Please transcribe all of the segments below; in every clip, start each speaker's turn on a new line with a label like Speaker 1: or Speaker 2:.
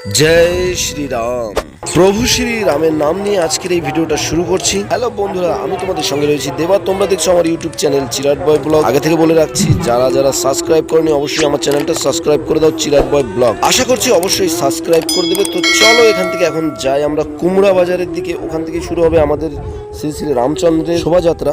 Speaker 1: জয় শ্রীরাম। প্রভু শ্রী রামের নাম নিয়ে আজকের এই ভিডিওটা শুরু করছি। হ্যালো বন্ধুরা, আমি তোমাদের সঙ্গে রয়েছি দেবা। তোমরা দেখছ আমার YouTube channel Chirat boy blog. আগে থেকে বলে রাখছি, যারা যারা সাবস্ক্রাইব করেনি, অবশ্যই আমার চ্যানেলটা সাবস্ক্রাইব করে দাও চিরাট বয় ব্লগ। আশা করছি অবশ্যই সাবস্ক্রাইব করে দেবে। তো চলো এখান থেকে এখন যাই আমরা কুমড়া বাজারের দিকে। ওখান থেকে শুরু হবে আমাদের শ্রী শ্রী রামচন্দ্রের শোভাযাত্রা।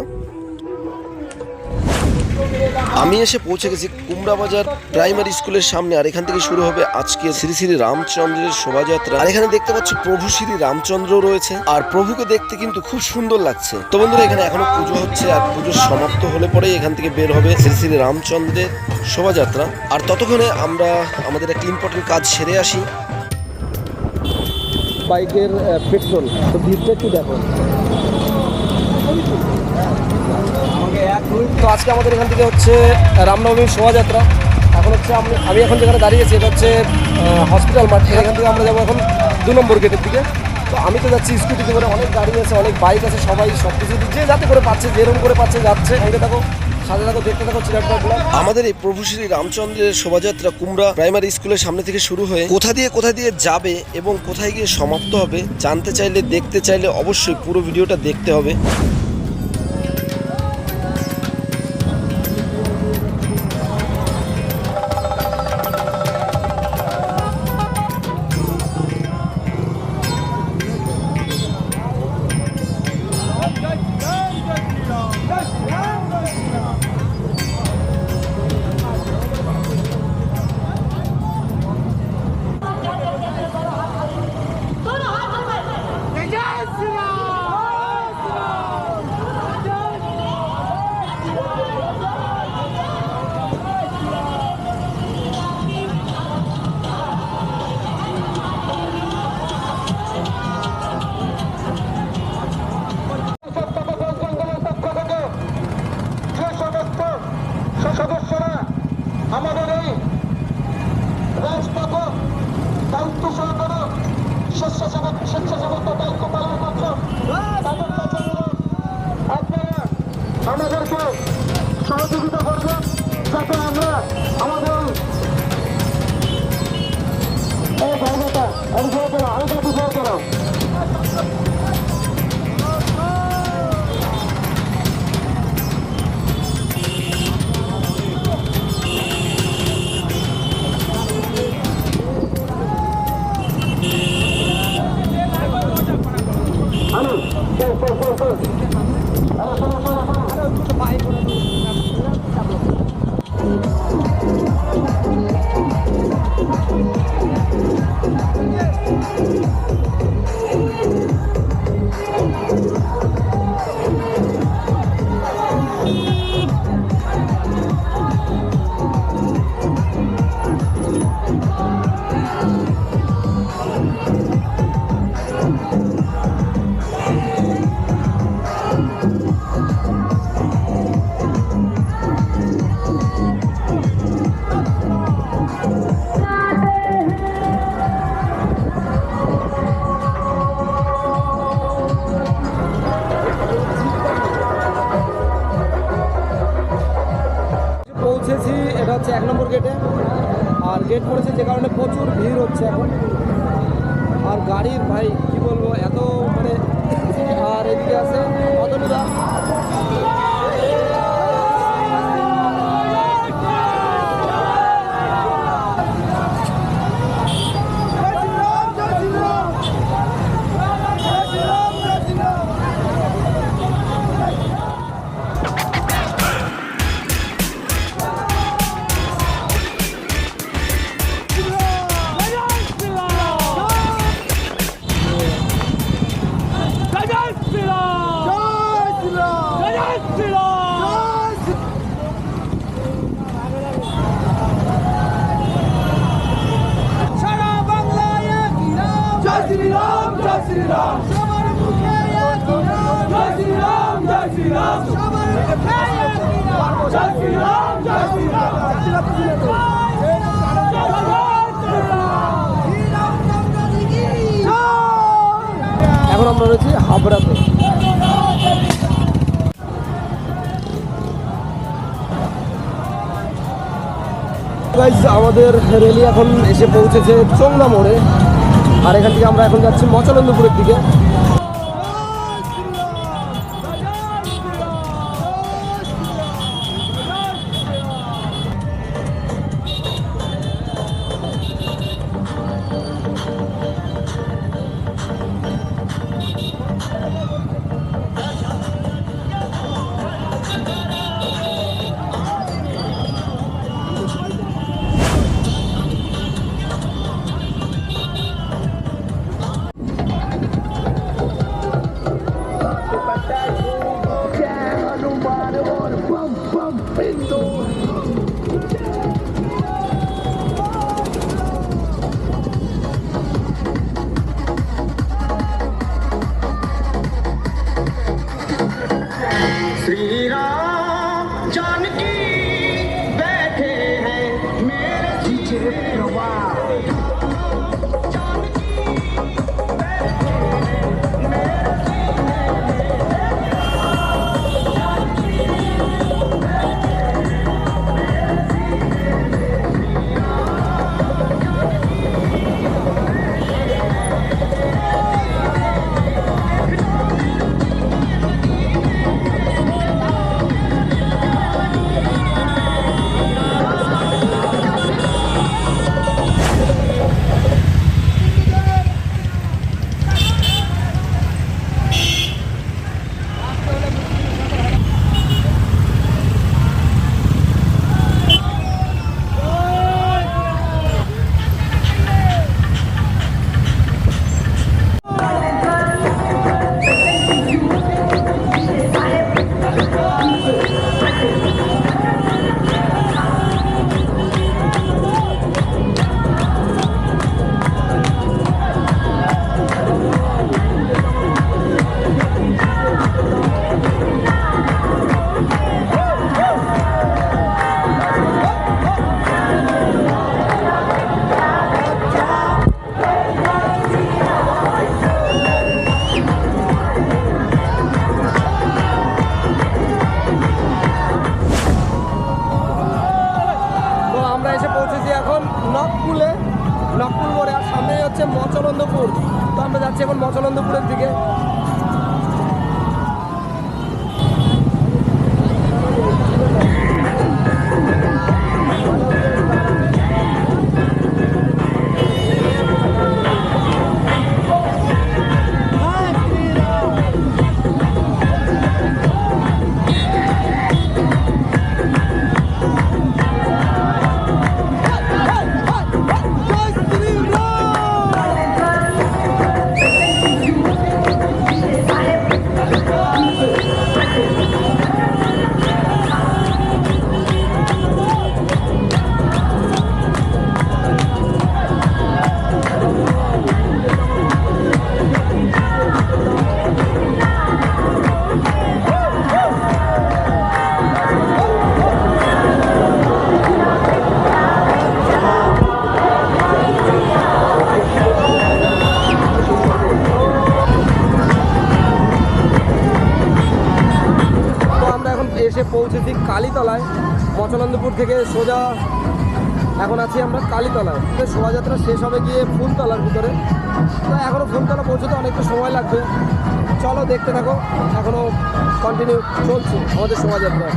Speaker 1: আমি এসে পৌঁছে গেছি কুমড়া বাজার প্রাইমারি স্কুলের সামনে, আর এখান থেকে শুরু হবে আজকে শ্রী শ্রী রামচন্দ্রের শোভাযাত্রা। আর এখানে দেখতে পাচ্ছি প্রভু শ্রী রামচন্দ্র রয়েছে, আর প্রভুকে দেখতে কিন্তু খুব সুন্দর লাগছে। তো বন্ধুরা, এখানে এখনও পুজো হচ্ছে, আর পুজো সমাপ্ত হলে পরেই এখান থেকে বের হবে শ্রী শ্রী রামচন্দ্রের শোভাযাত্রা। আর ততক্ষণে আমরা আমাদের একটা ইম্পর্টেন্ট কাজ সেরে আসি। বাইকের পেট্রোল। তো ভিড়টা একটু দেখো? তো আজকে আমাদের এখান থেকে হচ্ছে রামনবমীর শোভাযাত্রা। এখন হচ্ছে আমি আমি এখন যেখানে দাঁড়িয়েছি এটা হচ্ছে হসপিটাল মাঠ। এখান থেকে আমরা যাব এখন দু নম্বর গেটের দিকে। তো আমি তো যাচ্ছি স্কুটিতে করে, অনেক গাড়ি আছে, অনেক বাইক আছে, সবাই সব কিছু যে যাতে করে পাচ্ছে যেরকম করে পাচ্ছে যাচ্ছে। থাকো চিরাটবাগুলো আমাদের এই প্রভু শ্রী রামচন্দ্রের শোভাযাত্রা কুমড়া প্রাইমারি স্কুলের সামনে থেকে শুরু হয়ে কোথা দিয়ে কোথা দিয়ে যাবে এবং কোথায় গিয়ে সমাপ্ত হবে, জানতে চাইলে, দেখতে চাইলে অবশ্যই পুরো ভিডিওটা দেখতে হবে।
Speaker 2: আরে শোনো
Speaker 3: এখন আমরা রয়েছি হাবড়াতে। আমাদের রেলি এখন এসে পৌঁছেছে চোংলা মোড়ে।
Speaker 2: আর এখান থেকে আমরা এখন যাচ্ছি মচলন্দপুরের দিকে। এসে পৌঁছেছি কালীতলায়। মচলন্দপুর থেকে সোজা এখন আছি আমরা কালীতলায়। তো শোভাযাত্রা শেষ হবে গিয়ে ফুলতলার ভিতরে। তো এখনও ফুলতলা পৌঁছতে অনেকটা সময় লাগবে। চলো দেখতে থাকো। এখনও কন্টিনিউ চলছে আমাদের শোভাযাত্রা।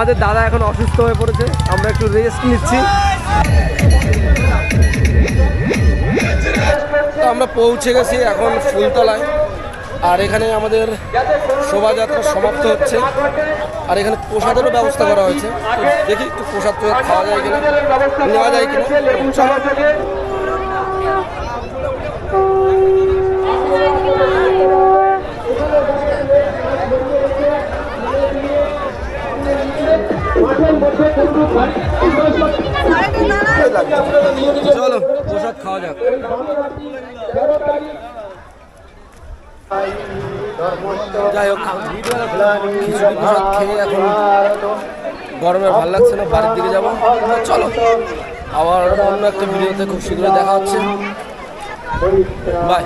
Speaker 2: আমাদের দাদা এখন অসুস্থ হয়ে পড়েছে। আমরা একটু রেস্ট নিচ্ছি। তো আমরা পৌঁছে গেছি এখন ফুলতলায়। আর এখানে আমাদের শোভাযাত্রা সমাপ্ত হচ্ছে। আর এখানে প্রসাদেরও ব্যবস্থা করা হয়েছে। দেখি একটু প্রসাদ তো খাওয়া যায় কিনা নেওয়া যায় কিনা। চলো চলো, প্রসাদ খাওয়া যাক। যাই হোক খিচুড়ি প্রসাদ খেয়ে এখন গরমে ভালো লাগছে না, বাড়ির দিকে যাব। চলো, আবার অন্য একটা ভিডিওতে খুব শীঘ্রই দেখা হচ্ছে। বাই